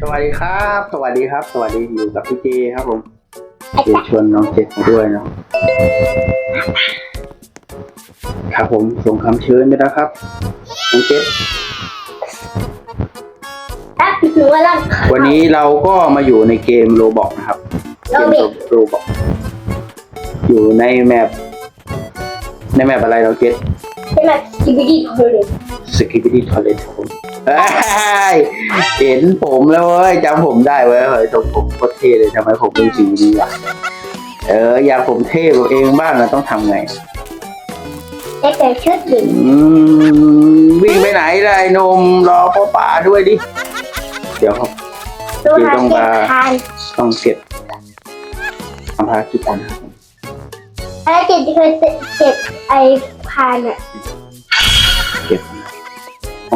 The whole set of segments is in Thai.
สวัสดีครับ สวัสดีครับ สวัสดีอยู่กับพี่เจครับผมเจชวนน้องเจ็ดมาด้วยเนาะครับผมส่งคำเชิญไปแล้วครับน้องเจ็ดถ้าหนูว่าเราวันนี้เราก็มาอยู่ในเกมโรบอกนะครับเกเรามเด็กโรบอกอยู่ในแมปในแมปอะไรเราเจ็ดเป็นแบบสกิบดี้คนเลย สกิปปี้ทอเลตผมเอ้ยเห็นผมแล้วเว้ยจำผมได้เว้ยเฮ้ยตรงผมโคตรเท่เลยทำไมผมเป็นสีนี้วะเอออยากผมเท่ตัวเองบ้างนะต้องทำไงแต่แต่ชุดหญิงอืมวิ่งไปไหนล่ะไอ้หนมรอพ่อป่าด้วยดิ เดี๋ยวครับดูหาต้องเก็บมาทานต้องเก็บทำภารกิจกันครับอะไรเก็บที่เคยเก็บไอ้พานอะเก็บ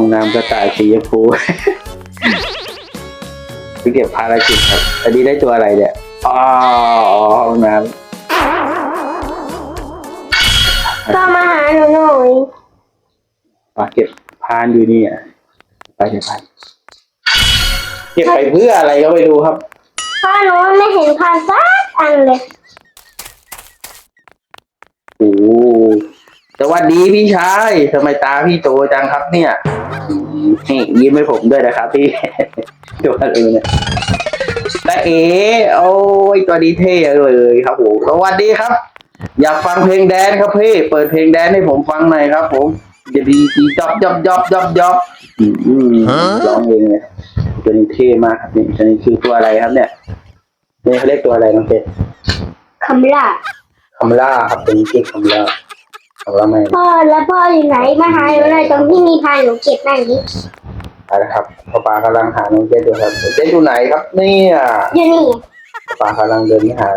ห้องน้ำกระต่ายสีชมพูไปเก็บภารกิจครับอันนี้ได้ตัวอะไรเนี่ยอ๋อห้องน้ำก็มาหาหนูหน่อยมาเก็บพานอยู่นี่อะไปเดี๋ยวไปเก็บไปเพื่ออะไรก็ไม่รู้ครับเพราะหนูไม่เห็นพานสักอันเลยโอ้สวัสดีพี่ชายทำไมตาพี่โตจังครับเนี่ยอืม นี่ยิ้มให้ผมด้วยนะครับพี่ตัวอะไรเนี่ยตาเอ๋โอ้ยตัวนี้เท่เลยครับผมสวัสดีครับ อยากฟังเพลงแดนครับพี่ เปิดเพลงแดนให้ผมฟังหน่อยครับ ผมจะดีดีจอบจอบจอบจอบจอบอืมอืมร้องเองเลยตัวนี้เท่มากครับนี่ตัวนี้คือตัวอะไรครับเนี่ยนี่เขาเรียกตัวอะไรน้องเพชรคำล่าคำล่าครับตัวนี้ชื่อคำล่า คำล่าไม่พ่อแล้วพ่ออยู่ไหนมาหาหนูหน่อยตรงที่มีพานหนูเก็บนั่นนี้ไปนะครับพ่อปากำลังหาน้องเจสอยู่ครับเจสอยู่ไหนครับเนี่ยอยู่นี่พ่อปากำลังเดินหา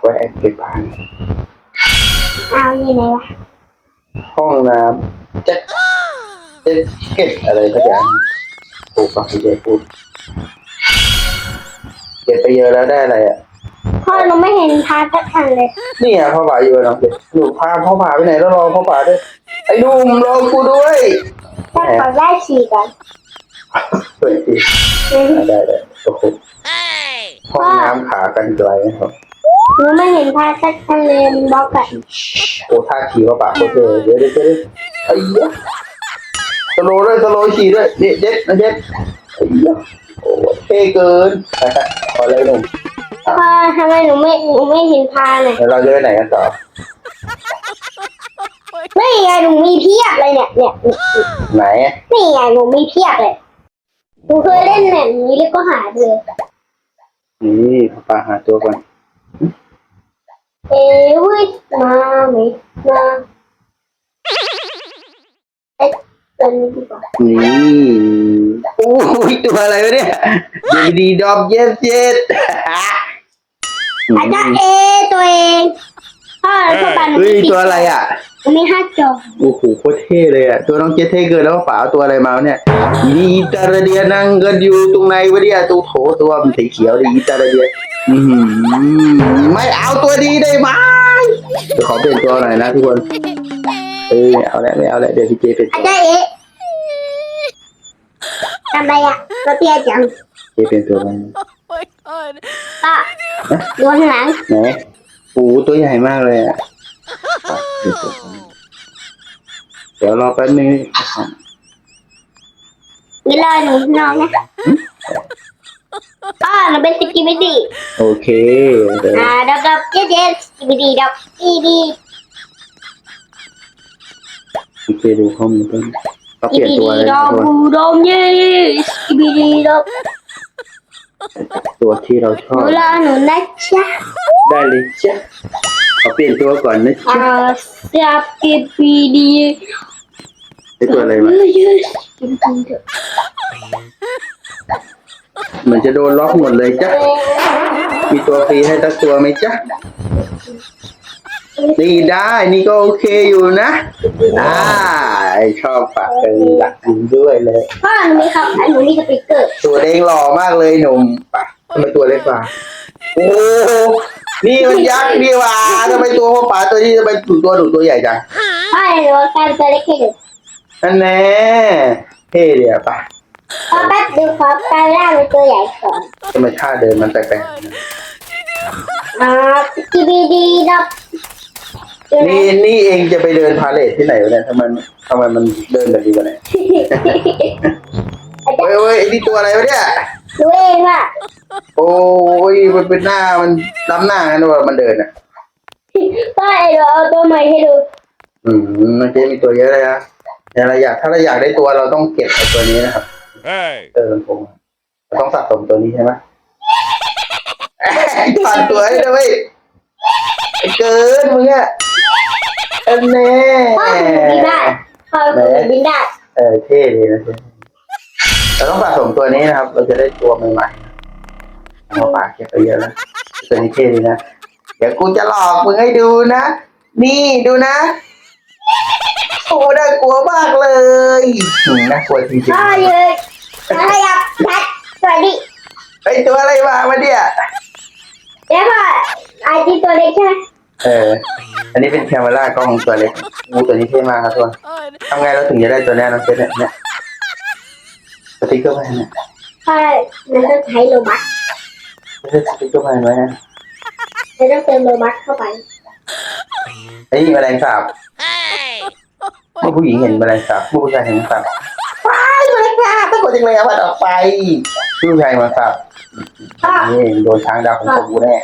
ไว้แอบเก็บผ่านเอาอยู่ไหนวะห้องน้ำเจ็ดเจ็ดเก็บอะไรสักอย่างถูกปะพี่เจพูดเก็บไปเยอะแล้วได้อะไรอะ พ่อหนูไม่เห็นพานสักอันเลยนี่อะพ่อป่าอยู่กับน้องเจสหนูพาพ่อป่าไปไหนแล้วรอพ่อป่าด้วยไอ้หนุ่มรอกูด้วยถ้าขอได้ฉี่ก่อนเปิดทีได้ได้โอ้โหห้องน้ำขากันไกลนะครับหนูไม่เห็นพานสักอันเลยมันบล็อกอะโอ้ท่าขี่เขาปากโคตรเลยเดี๋ยวเดี๋ยวเดี๋ยวไอ้เหี้ยสโลว์ด้วยสโลว์ขี่ด้วยเด็ดเด็ดนะเด็ดไอ้เหี้ยโอ้เท่เกินขอเลยหนุ่ม พ่อทำไมหนูไม่หนูไม่เห็นพานเลยเดี๋ยวเราจะไปไหนกันต่อนี่ไงหนูมีเพียบเลยเนี่ยเนี่ยไหนนี่ไงหนูมีเพียบเลยหนูเคยเล่นแบบนี้แล้วก็หายไปเลยนี่ปลาหาตัวก่อนเอ้ยมาไม่มาเอ๊ะตัวนี้ดีกว่านี่โอ้ยตัวอะไรวะเนี่ยดีดีดอมเย็ดเย็ด อาจจะเอตัวเองพ่อแล้วพ่อปันเฮ้ยตัวอะไรอะมีห้าจอโอ้โหโคตรเท่เลยอะตัวน้องเจเท่เกินแล้วป๋าเอาตัวอะไรมาวะเนี่ยอีอิตาเดียนั่งกันอยู่ตรงไหนวะเนี่ยตัวโถตัวมันสีเขียวดิอิตาเดียอือหือไม่เอาตัวดีได้ไหมเดี๋ยวขอเปลี่ยนตัวหน่อยนะทุกคนเออไม่เอาแล้วไม่เอาแล้วเดี๋ยวพี่เจเป็นอาตัวจจะเอทำไรอะตัวเตี้ยจังเจเป็นตัวอะไร Oh my god. ป้าโดนหลังไหนโอ้โหตัวใหญ่มากเลยอะไปเปลี่ยนตัวก่อนเดี๋ยวรอแป๊บนึงเวลาหนูนอนนะป้าหนูเป็นสกิบิดี้โอเคเดี๋ยวอ่าดับดับเจ๊เจ๊สกิบิดี้ดับอีดีพี่เจดูข้อมูลต้นเขาสเปลี่ยนกิบิตัวดี้เลยดอทุมกคนบูดอมเย่สกิบิดี้ดับ ตัวที่เราชหอบนูรอหนูนะจ๊ะได้เลยจ้ะเขาเปลี่ยนตัวก่อนนะอ่าจ๊ะสกิบิดี้ได้ตัวอะไรมาเยอะสกิบิดี้เหมือนจะโดนล็อกหมดเลยจ้ะมีตัวฟรีให้ตักตัวไหมจ๊ะ นี่ได้นี่ก็โอเคอยู่นะอ่าชอบปากกันหลักยิงด้วยเลย พ่อหนูมีคำหนูมีสปีกเกอร์ตัวเด้งหล่อมากเลยหนุ่มปะทำไมตัวเล็กกว่าโอ้โหนี่มันยักษ์นี่หว่าทำไมตัวพ่อป๋าตัวนี้ทำไมตัวหนูตัวใหญ่จังพ่อหนูกลายเป็นตัวเล็กแค่หนึ่งนั่นแน่เท่เลยอะปะพอแป๊บดูขอกลายร่างเป็นตัวใหญ่ก่อนทำไมท่าเดินมันแปลกๆนะมาจีบีดีดับ ดูนะนี่นี่เองจะไปเดินพาเลทที่ไหนวะเนี่ยทำไมทำไมมันเดินแบบนี้วะเนี่ยอาจจะเฮ้ยเฮ้ยไอ้นี่ตัวอะไรวะเนี่ยดูเองว่าโอ้ยมันเป็นหน้ามันล้ำหน้ากันว่ามันเดินอะ ก็ไอเราเอาตัวใหม่ให้ดูอืมมันจะมีตัวเยอะเลยนะแต่เราอยากถ้าเราอยากได้ตัวเราต้องเก็บไอ้ตัวนี้นะครับ Hey! เออผมเราต้องสะสมตัวนี้ใช่ไหมเอ้ยถอดตัวให้ด้วยไอ้เกินมึงอะเอ็น แน่พ่อหนูบินได้พ่อหนูบินได้เออเท่ดีนะเท่เราต้องสะสมตัวนี้นะครับ เราจะได้ตัวใหม่ๆเอาปากเก็บไปเยอะแล้วตัวนี้เท่ดีนะ เดี๋ยวกูจะหลอกมึงให้ดูนะ นี่ดูนะโอ้น่ากลัวมากเลยอืมน่ากลัวจริงพ่อเลยแล้วขยับชัดสวัสดีไอตัวอะไรมาวะเนี่ยแล้วก็อาจีตัวเล็กใช่ไหม เออ อันนี้เป็นแคมเมล่ากล้องตัวเล็กงูตัวนี้เท่มากครับทุกคนทำไงเราถึงจะได้ตัวแน่น้องเจนเนี่ยเนี่ยสติ๊กเกอร์แมนเนี่ยพ่อมันต้องใช้โลบัคไม่ใช่สติ๊กเกอร์แมนไว้นะมันต้องเติมโลบัคเข้าไปไอ้นี่แมลงสาบเมื่อผู้หญิงเห็นแมลงสาบผู้ชายเห็นแมลงสาบว้ายแมลงสาบต้องกดจังเลยเอามันออกไปผู้ชายแมลงสาบพ่อนี่โดนช้างดาวของผมกูแน่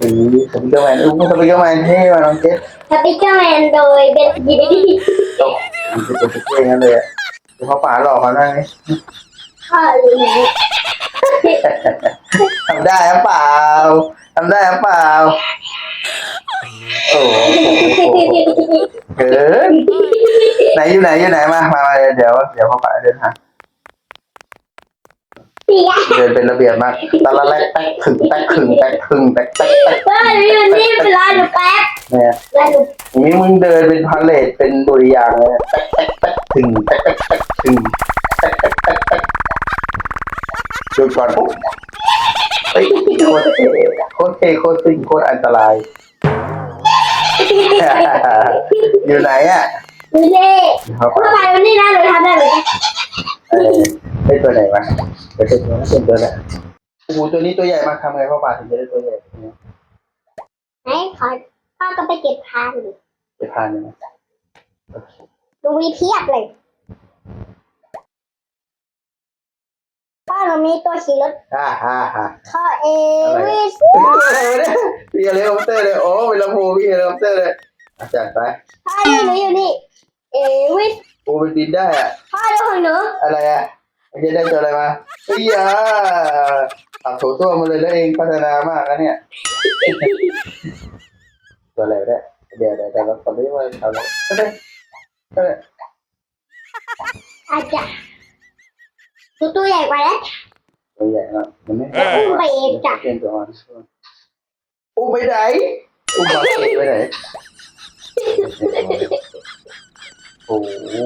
อือสติ๊กเกอร์แมนอู้สติ๊กเกอร์แมนเท่ว่ะน้องเจสสปิเกอร์แมนโดยเบนบีดีตกมันเป็นตัวเท่งั้นเลยอะเดี๋ยวเขาป่าหลอกเขาได้ไหมพ่อรู้ไหมทำได้หรือเปล่าทำได้หรือเปล่าโอ้โหเกินไหนอยู่ไหนอยู่ไหนมามามาเดี๋ยวเดี๋ยวเขาป่าเดินทางสี่อะ เดินเป็นระเบียบมากตะละแรกแตกถึงแตกถึงแตกถึงแตกแตกแตกพ่อหนูอยู่นี่เป็นร้านหนูแป๊บเนี่ยร้านหนูนี่มึงเดินเป็นพาเลทเป็นดุริยางค์เลยแตกแตกแตกถึงแตกแตกแตกถึงแตกแตกแตกแตกหยุดก่อนปุ๊บเฮ้ยโคตรเท่โคตรเท่โคตรซิ่งโคตรอันตราย อยู่ไหนอะดูนี่เขาพ่อไปวันนี้นะหนูทำได้ไหมเออ ได้ตัวไหนวะเดี๋ยวเป็นตัวนั้นเป็นตัวไหนโอ้โหตัวนี้ตัวใหญ่มากทำไงพ่อป่าถึงจะได้ตัวใหญ่เนี่ยไหนขอพ่อก็ไปเก็บทานดิไปพานยังไงหนูมีเพียบเลยพ่อหนูมีตัวขี่รถฮ่าฮ่าฮ่าพ่อเอวิสพี่เฮลิคอปเตอร์เลยโอ้เป็นลำโพงพี่เฮลิคอปเตอร์เลยอะจัดไปพ่อนี่หนูอยู่นี่เอวิสโอ้เป็นดินได้อะพ่อดูของหนูอะไรอะ มันจะได้ตัวอะไรมาเฮ้ยอะขับโถส้วมมาเลยแล้วเองพัฒนามากนะเนี่ยตัวอะไรเนี่ยเดี๋ยวเดี๋ยวเดี๋ยวเราตอนนี้มาทำอะไรก็ได้ก็ได้อาจจะดูตัวใหญ่กว่าแล้วตัวใหญ่มากมันไม่จะอุ้มไปเองจ้ะเป็นตัวอ่อนอุ้มไปไหนอุ้มมาเองไปไหนโอ้โห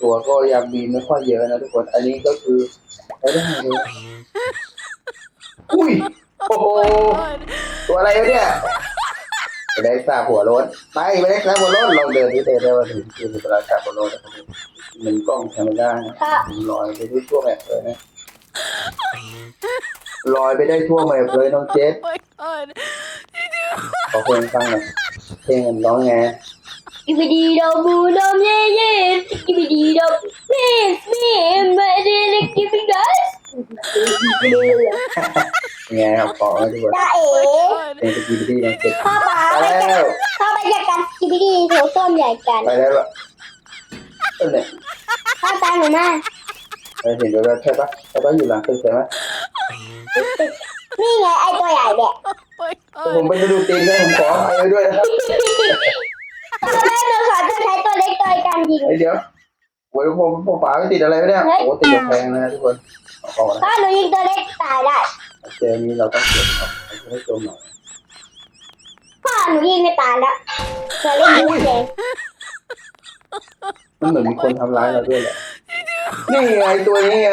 ตัวก็ยังมีไม่ค่อยเยอะนะทุกคน อันนี้ก็คือใช้ได้เลยอุ้ย โอ้โห ตัวอะไรวะเนี่ยไปได้สาบหัวรถไปไปได้สาบหัวรถลองเดินที่เดินได้มาถึงคือเวลาสาบหัวรถนะครับผมมันกล้องแคมเมรานะพ่อลอยไปได้ทั่วแมปเลยนะลอยไปได้ทั่วแมปเลยน้องเจส my god. ขอเพลงฟังหน่อยเพลงมันร้องไง กิบดีดอบูดอมเย่เย่กิบดีดอมเม่เม่มาเดนกิบดัสไงครับขอมาทุกคนจ้าเอ๋เพลงตะกี้ที่น้องเจสพ่อป๋าไปไปแล้วพ่อไปจัดการกิบดีโถส้วมใหญ่กันไปแล้วอะต้นเนี่ยพ่อตามหนูมาไปเห็นแล้วใช่ปะใช่ปะอยู่หลังตึกใช่ไหมนี่ไงไอตัวใหญ่เนี่ย Oh my ผม god. ไปดูตีนด้วยผมขอไปด้วยนะครับ พ่อแม่หนูขอจะใช้ตัวเล็กตัวการยิง เฮ้ยเดี๋ยวโอ้ยผมผมป๋าไม่ติดอะไรไม่ได้โอ้ติดกำแพงนะทุกคนขอนะพ่อหนูยิงตัวเล็กตายได้เจอนี้เราต้องเก็บครับเราจะได้จมหน่อยพ่อหนูยิงไม่ตายแล้วตัวเล็กยิงเองมันเหมือนมีคนทำร้ายเราด้วยแหละนี่ไงตัวนี้ไง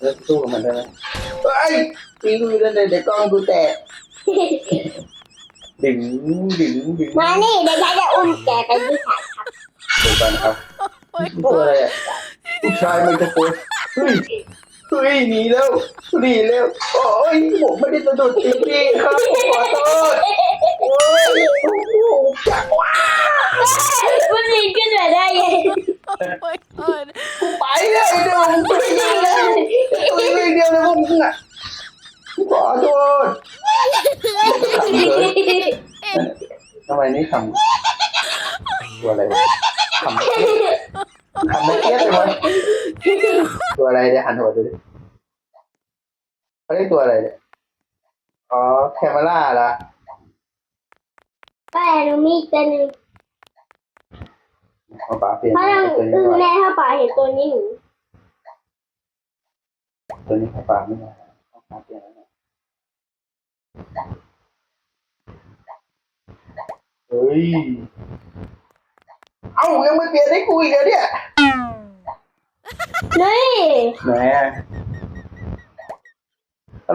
เราสู้กับมันได้ไหมเฮ้ยตีดูนั่นเลยเดี๋ยวกล้องดูแตก ดึงดึงดึงมานี่เดี๋ยวฉันจะอุ้มแกไปที่ศาลครับดูกันครับตัวอะไรอะผู้ชายไมโครโฟนเฮ้ยเฮ้ยหนีแล้วหนีแล้วโอ้ยผมไม่ได้สะดุดจริงๆครับผมขอโทษโอ้ยโอ้โหจักว่ามันยิงขึ้นมาได้ยัง my god. กูไปเลยเดี๋ยวผมตัวเองเลยตัวเองเดียวเลยพวกมึงอะขอโทษขำเลย ทำไมนี่ขำตัวอะไรวะขำไม่เก็ตขำไม่เก็ตเลยวะตัวอะไรเดี๋ยวหันหัวดูดิเขาเรียกตัวอะไรเนี่ยอ๋อแคมเมล่าละป้าหนูมีตัวหนึงเอาปลาเปลี่ยนเพราะเราตัวนี้อึ้งก่อนแน่ถ้าป้าเห็นตัวนี้หนูตัวนี้เอาปลาไม่ได้เอาปลาเปลี่ยนแล้วนะ เฮ้ย เอ้ายังไม่เปลี่ยนให้กูอีกเหรอเนี่ยนี่ไหนอะ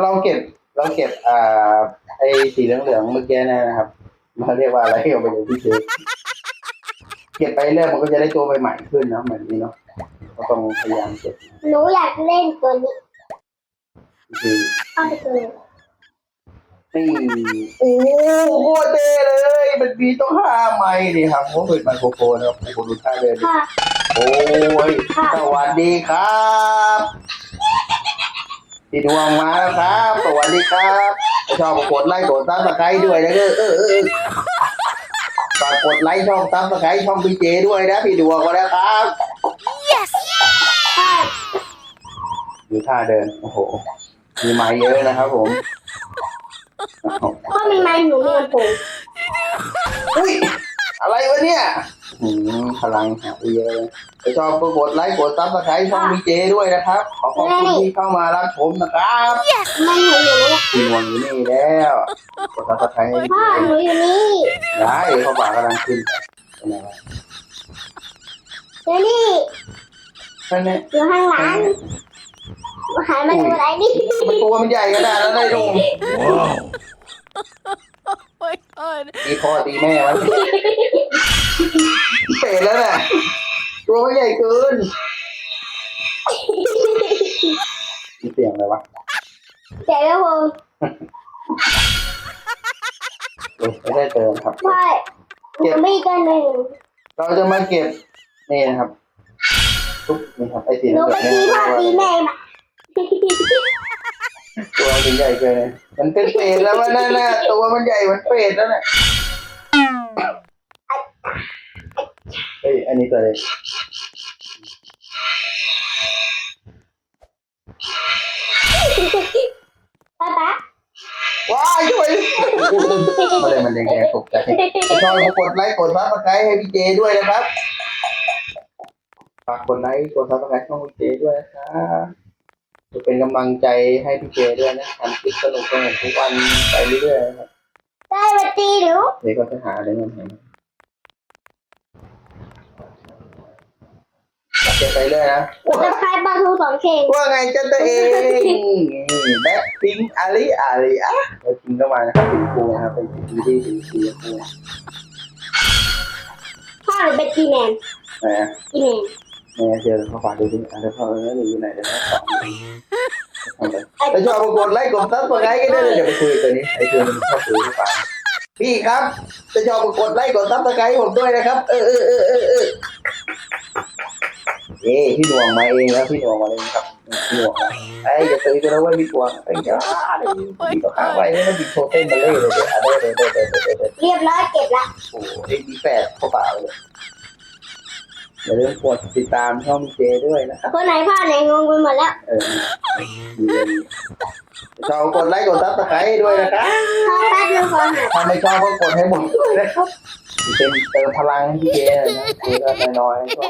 เราเก็บเราเก็บอ่าไอ้สีเหลืองๆเมื่อกี้เนยนะครับมันเรียกว่าอะไรเอาไปดูที่เชฟเก็บไปเรื่อยมันก็จะได้ตัวใหม่ๆขึ้นนะเหมือนนี้เนาะก็ต้องพยายามเก็บหนูอยากเล่นตัวนี้คือเอาไปตัวนี้ นี่โอ้โหเท่เลย มันมีต้องห้าไม้นี่ครับผมเปิดไมโครโฟนนะครับผมดูท่าเดินค่ะ โอ้ยสวัสดีครับพี่ดวงมาแล้วครับ สวัสดีครับชอบกดไลค์กดซับสไครต์ด้วยนะเออเออเออฝากกดไลค์ช่องซับสไครต์ช่องพี่เจด้วยนะพี่ดวงมาแล้วครับค่ะดูท่าเดิน โอ้โห มีไม้เยอะนะครับผมอ้าว พ่อมีไม้หนูมีลำโพงอุ้ยอะไรวะเนี่ยอืมพลังหาเยอะเลยถ้าชอบก็กดไลค์กดซับสไครต์ช่องพี่เจด้วยนะครับ ขอขอบคุณที่เข้ามารับชมนะครับมันหนูอยู่นี่พี่ดวงอยู่นี่แล้วกดซับสไครต์ให้พี่พ่อเจหนูอยู่นี่ได้เขาฝากกำลังขึ้นเป็นไงวะเดี๋ยวนี่นั่นเนี่ยอยู่ข้างหลังหายมาดูอะไรนี่มันตัวมันใหญ่ขนาดนั้นเลยลุง Oh my god. ตีพ่อตีแม่มันเปรตแล้วน่ะตัวมันใหญ่เกินมีเสียงอะไรวะแต่แล้วผมเอ้ยไม่ได้เติมครับพ่อหนูมีตัวหนึ่งเราจะมาเก็บนี่นะครับทุกนี่ครับไอ้สีหนูเหไปลืองตีพ่อตีเนี่ยแม่มา ตัวมันใหญ่เกินเลยมันเป็นเปรตแล้ววะนั่นน่ะตัวมันใหญ่เหมือนเปรตแล้วน่ะเฮ้ยอันนี้ตัวอะไรป้าป๊าว้ายช่วยมาเลยมันแดงๆตกใจชอบกดไลค์กดซับสไครต์ให้พี่เจด้วยนะครับฝากกดไลค์กดซับสไครต์ช่องพี่เจด้วยนะครับ จะเป็นกำลังใจให้พี่เจด้วยนะทำคลิปสนุกสนุกทุกวันไปเรื่อยๆครับได้มาตีหนูเดี๋ยวก็จะหาอะไรเงินให้เก็บไปเรื่อยนะจะคล้ายปลาทูสองเข่งว่าไงจ้าตัวเองแบ็คพิงอาลีอาลีอะแล้วพิงก็มานะครับเป็นครูนะครับเป็นสีที่สีสีครูพ่อหนูเป็นกีแมนนะกีแมน แม่ยเจอเขาฝากดูดิอะแล้วพ่อเอออยู่ไหนเดี๋ยวพ่อสอนทำไปแล้วชอบกดไลค์กดซับสไครต์ก็ได้เลยเดี๋ยวไปคุยตัวนี้ไอ้ตัวนี้ชอบคุยให้ฟังพี่ครับจะชอบกดไลค์กดซับสไครต์ผมด้วยนะครับ เออเออเออเออเออเอ้พี่หน่วงมาเองแล้วพี่หน่วงมาเองครับพี่หน่วงไอ้อย่าตื่นกันนะเว้ยพี่หน่วงไอ้จ้าพี่ก็ข้าไว้นี่มันบิดโชว์เต้นมาเลยเลยเดี๋ยวเดี๋ยวเดี๋ยวเดี๋ยวเดี๋ยวเรียบร้อยเก็บละโอ้โหไอ้ดีแปดเข้าป่าเลย อย่าลืมกดติดตามช่องเจด้วยนะครับคนไหนพ่อไหนงงไปหมดแล้วเออดีเลยชอบกดไลค์กดซับสไครต์ด้วยนะครับพ่อแป๊บนึงขอหาถ้าไม่ชอบก็กดให้หมดด้วยนะครับเต็มเติมพลังให้พี่เจหน่อยนะเจก็น้อยๆก็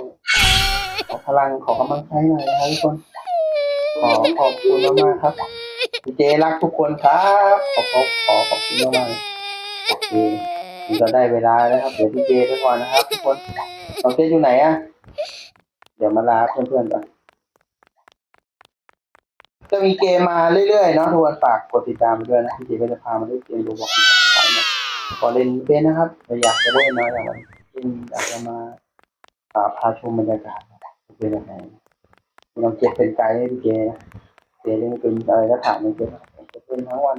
ขอพลังขอกำลังใจหน่อยนะครับทุกคนขอขอบคุณมากๆครับพี่เจรักทุกคนครับ ขอขอขอขอบคุณมากๆโอเคนี่ ก็ได้เวลาแล้วครับ เดี๋ยวพี่เจไปก่อนนะครับทุกคนน้องเจอยู่ไหนอะเดี๋ยวมาลาเพื่อนๆก่อนจะมีเกมมาเรื่อยๆเนาะทุกคนฝากกดติดตามไปด้วยนะพี่เจก็จะพามาเล่นเกมดูบอกขายนะพอเล่นเป็นนะครับอยากจะเล่นเนาะอยากมาเล่นอยากจะมาอ่าพาชมบรรยากาศเป็นยังไงลองเก็บเป็นไกด์ให้พี่เจนะเจเล่นเป็นอะไรก็ถามนเจผมจะเป็นทั้งวัน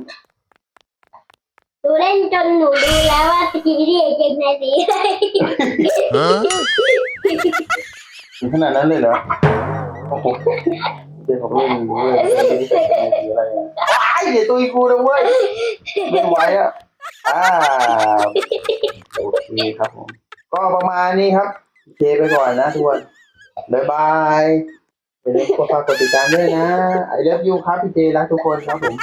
หนูเล่นจนหนูดูแล้วว่าสกีที่เก่งในสีอะไรถึงขนาดนั้นเลยเหรอโอ้โหเจผมเล่นอยู่เว้ยไม่ได้ใส่สีอะไรอะว้ายเดี๋ยวตัวอีกูนะเว้ยไม่ไหวอะอ่าโอเคครับผม ก็ประมาณนี้ครับโอเคไปก่อนนะทุกคนบ๊ายบายอย่าลืมกดฝากกดติดตามด้วยนะไอเลิฟยูครับพี่เจรักทุกคนครับผม